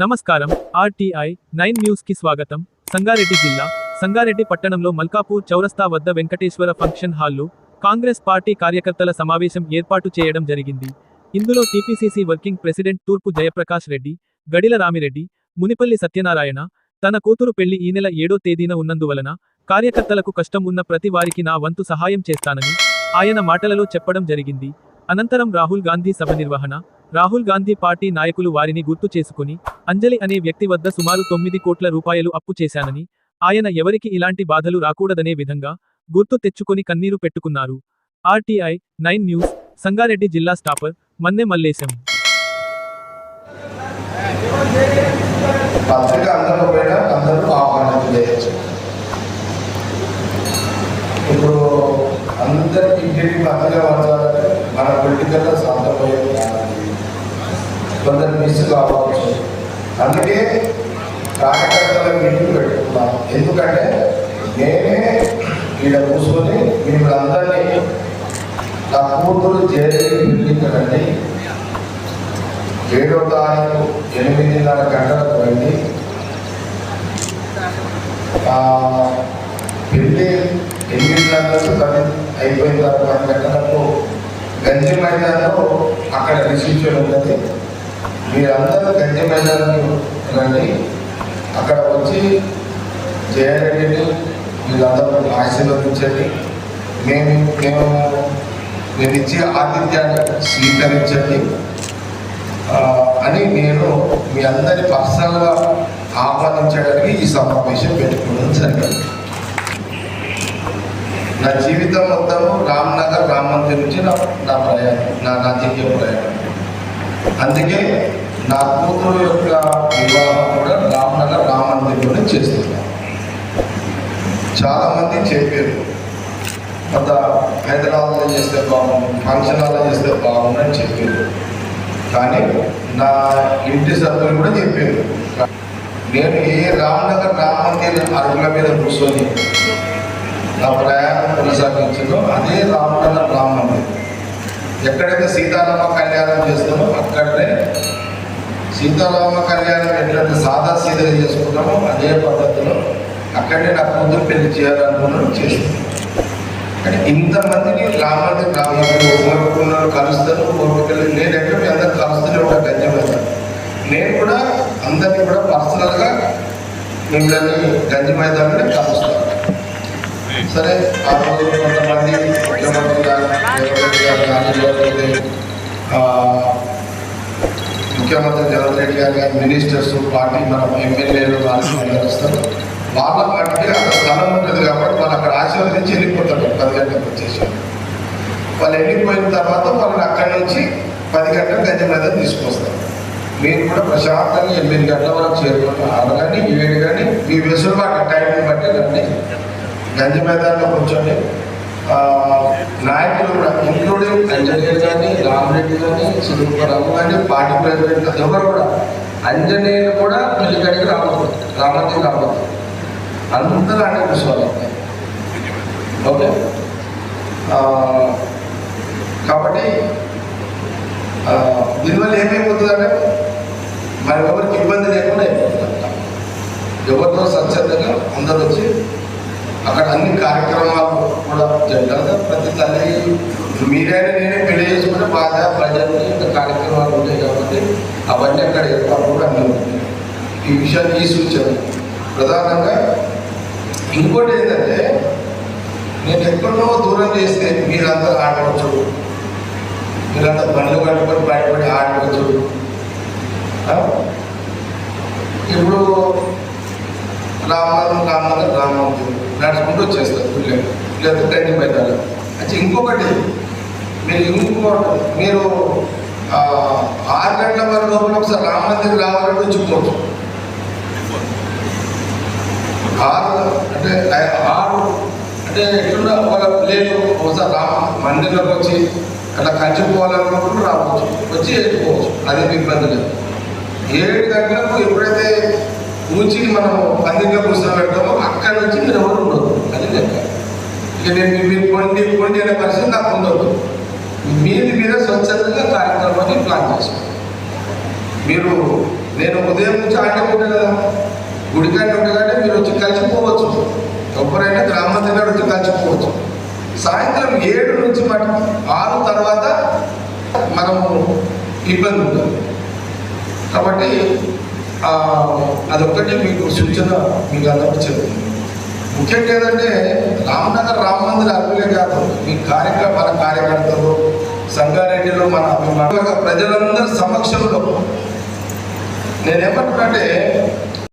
నమస్కారం. RTI nine న్యూస్కి స్వాగతం. సంగారెడ్డి జిల్లా సంగారెడ్డి పట్టణంలో మల్కాపూర్ చౌరస్తా వద్ద వెంకటేశ్వర ఫంక్షన్ హాల్లో కాంగ్రెస్ పార్టీ కార్యకర్తల సమావేశం ఏర్పాటు చేయడం జరిగింది. ఇందులో టీపీసీసీ వర్కింగ్ ప్రెసిడెంట్ తూర్పు జయప్రకాష్ రెడ్డి గడిల రామిరెడ్డి మునిపల్లి సత్యనారాయణ తన కూతురు పెళ్ళి ఈ నెల ఏడో తేదీన ఉన్నందువలన కార్యకర్తలకు కష్టం ఉన్న ప్రతి వారికి నా వంతు సహాయం చేస్తానని ఆయన మాటలలో చెప్పడం జరిగింది. అనంతరం రాహుల్ గాంధీ సభ నిర్వహణ రాహుల్ గాంధీ పార్టీ నాయకులు వారిని గుర్తు చేసుకుని అంజలి అనే వ్యక్తి వద్ద సుమారు తొమ్మిది కోట్ల రూపాయలు అప్పు చేశానని ఆయన ఎవరికి ఇలాంటి బాధలు రాకూడదనే విధంగా గుర్తు తెచ్చుకొని కన్నీరు పెట్టుకున్నారు. ఆర్టీఐ నైన్ న్యూస్ సంగారెడ్డి జిల్లా స్టాపర్ మన్నె మల్లేశం. పత్రిక అందరూ పోయినా అందరూ ఆహ్వానం చేయొచ్చు. ఇప్పుడు అందరికి ఇంటికి పత్రిక పంచాలంటే మన పొలిటికల్ సాధ్యమయ్యేది కొందరు మిస్ కావచ్చు. అందుకే కార్యకర్తల మీటింగ్ పెట్టుకున్నాం ఎందుకంటే నేనే ఇక్కడ కూర్చొని మిమ్మల్ని అందరినీ నా కూతురు జైలు పిలిపించడండి ఏడో తారీఖు ఎనిమిదిన్నర గంటలకు రండి ఆ, పెళ్ళి ఎనిమిదిన్నరకు పది అయిపోయిన తర్వాత గంటలకు గంజి మైదానంలో అక్కడ రిసీప్షన్ ఉంటుంది మీరందరూ గంజి మైదానం రండి. అక్కడ వచ్చి జయారెడ్డిని వీళ్ళందరూ ఆశీర్వదించండి. మేము మేము నేను ఇచ్చే ఆతిథ్యాన్ని స్వీకరించండి. అని నేను మీ అందరి పర్సనల్గా ఆహ్వానించడానికి ఈ సమావేశం పెట్టుకోవడం జరిగింది. నా జీవితం మొత్తం రామ్నగర్ రామ్ మందిర్ నుంచి నా నా ప్రయాణం నా రాజకీయ ప్రయాణం. అందుకే నా కూతురు యొక్క వివాహం కూడా రామ్నగర్ రామ్ చేస్తున్నాను చాలామంది చెప్పారు కొంత హైదరాబాద్లో చేస్తే బాగుంది ఫంక్షన్ హాల్లో చేస్తే బాగుందని చెప్పారు. కానీ నా ఇంటి సభ్యులు కూడా చెప్పారు నేను ఏ రామనగర్ రామ్ అర్హుల అరుగుల మీద కూర్చొని నా ప్రయాణం కొనసాగించడం అదే రామనగర్ రామ్ మందిర్ ఎక్కడైతే సీతారామ కళ్యాణం చేస్తామో అక్కడనే సీతారామ కళ్యాణం ఎట్లయితే సాదా సీదా చేసుకుంటామో అదే పద్ధతిలో అక్కడే నా కూతురు పెళ్ళి చేయాలనుకున్నాను చేస్తాను అంటే ఇంతమందిని రామంది రామంది కోరుకున్నారు కలుస్తారు కోరుకున్నారు నేను ఎక్కడ మీ అందరు కలుస్తూనే ఉంటాను గంజమైనా నేను కూడా అందరినీ కూడా పర్సనల్గా మిమ్మల్ని గంజమైదాన్ని కలుస్తాను. సరే ఆ రోజు కానీ మినిస్టర్స్ పార్టీ మన ఎమ్మెల్యేలు వాళ్ళు వస్తారు. వాళ్ళ మట్టికి అక్కడ స్థలం ఉంటుంది కాబట్టి వాళ్ళు అక్కడ ఆశీర్వదించి వెళ్ళిపోతారు. పది గంటలకు వచ్చేసి వాళ్ళు వెళ్ళిపోయిన తర్వాత వాళ్ళని అక్కడి నుంచి పది గంటలకు గంజ మీద తీసుకొస్తారు. మీరు కూడా ప్రశాంతంగా ఎనిమిది గంటల వరకు చేరుకుంటారు ఆరు కానీ ఏడు కానీ మీ వెసులుబాటు టైంని బట్టి రండి గంజి మైదానంలో కూర్చోండి నాయకులు కూడా ఇంక్లూడింగ్ అంజనీర్ కానీ రామరెడ్డి కానీ సుధీపరావు కానీ పార్టీ ప్రెసిడెంట్ ఎవరు కూడా అంజనేయులు కూడా పెళ్ళికడికి రావద్దు. రామరెడ్డి రావద్దు. అందరూ అంటే విశ్వాసం ఓకే. కాబట్టి దీనివల్ల ఏమైపోతుందంటే మరి ఎవరికి ఇబ్బంది లేకుండా అయిపోతుంది ఎవరితో స్వచ్ఛందంగా అందరూ వచ్చి అక్కడ అన్ని కార్యక్రమాలు కూడా జరగాలి ప్రతి తల్లి మీరైనా నేనే పెళ్ళి చేసుకుంటే బాధ ప్రజలు ఇంకా కార్యక్రమాలు ఉంటాయి కాబట్టి అవన్నీ అక్కడ ఏర్పాటు ఈ విషయాన్ని ఈ సూచన ప్రధానంగా ఇంకోటి ఏంటంటే నేను ఎక్కడో దూరం చేస్తే మీరంతా ఆడవచ్చు. మీరంతా బండ్లు కట్టుకొని బయటపడి ఆడవచ్చు. ఇప్పుడు రామనాథం రామనాథం రామనాథం నడుచుకుంటూ వచ్చేస్తారు పిల్లలు లేదా గండి మైదానం అయితే ఇంకొకటి మీరు ఇంకో మీరు ఆరు గంటల వరకు లోపల ఒకసారి రామమందిర్ రావాలంటే వచ్చుకోవచ్చు ఆరు అంటే ఆరు అంటే ఎట్లున్నా ఒక లేదు ఒకసారి రా మందిరంలోకి వచ్చి అట్లా కంచిపోవాలనుకున్నప్పుడు రావచ్చు. వచ్చి వెళ్ళిపోవచ్చు అది ఇబ్బంది లేదు. ఏడు గంటలకు ఎప్పుడైతే కూర్చి మనం పందిరిలో కూర్చోబెడతామో అక్కడి నుంచి మీరు ఎవరు ఉండదు అది లెక్క. ఇక నేను మీరు కొండి కొండి అనే పరిస్థితి నాకు ఉండదు మీది మీద స్వచ్ఛందంగా కార్యక్రమాన్ని ప్లాన్ చేసుకోండి మీరు నేను ఉదయం నుంచి ఆడే కదా గుడికాడ ఉంటే మీరు వచ్చి కలిసిపోవచ్చు. ఎవరైనా గ్రామం దగ్గర వచ్చి కలిసిపోవచ్చు. సాయంత్రం ఏడు నుంచి మటు ఆరు తర్వాత మనము ఇబ్బంది ఉంటుంది కాబట్టి అదొక్కటి మీకు సూచన మీకు అందరికీ చెప్తుంది. ముఖ్యంగా ఏంటంటే రామనగర్ రామ మందిర అభివృద్ధి కాదు. మీ కార్యక్రమ మన కార్యకర్తలు సంగారెడ్డిలో మన అభిమానులు ప్రజలందరి సమక్షంలో. నేనేమంటున్నానంటే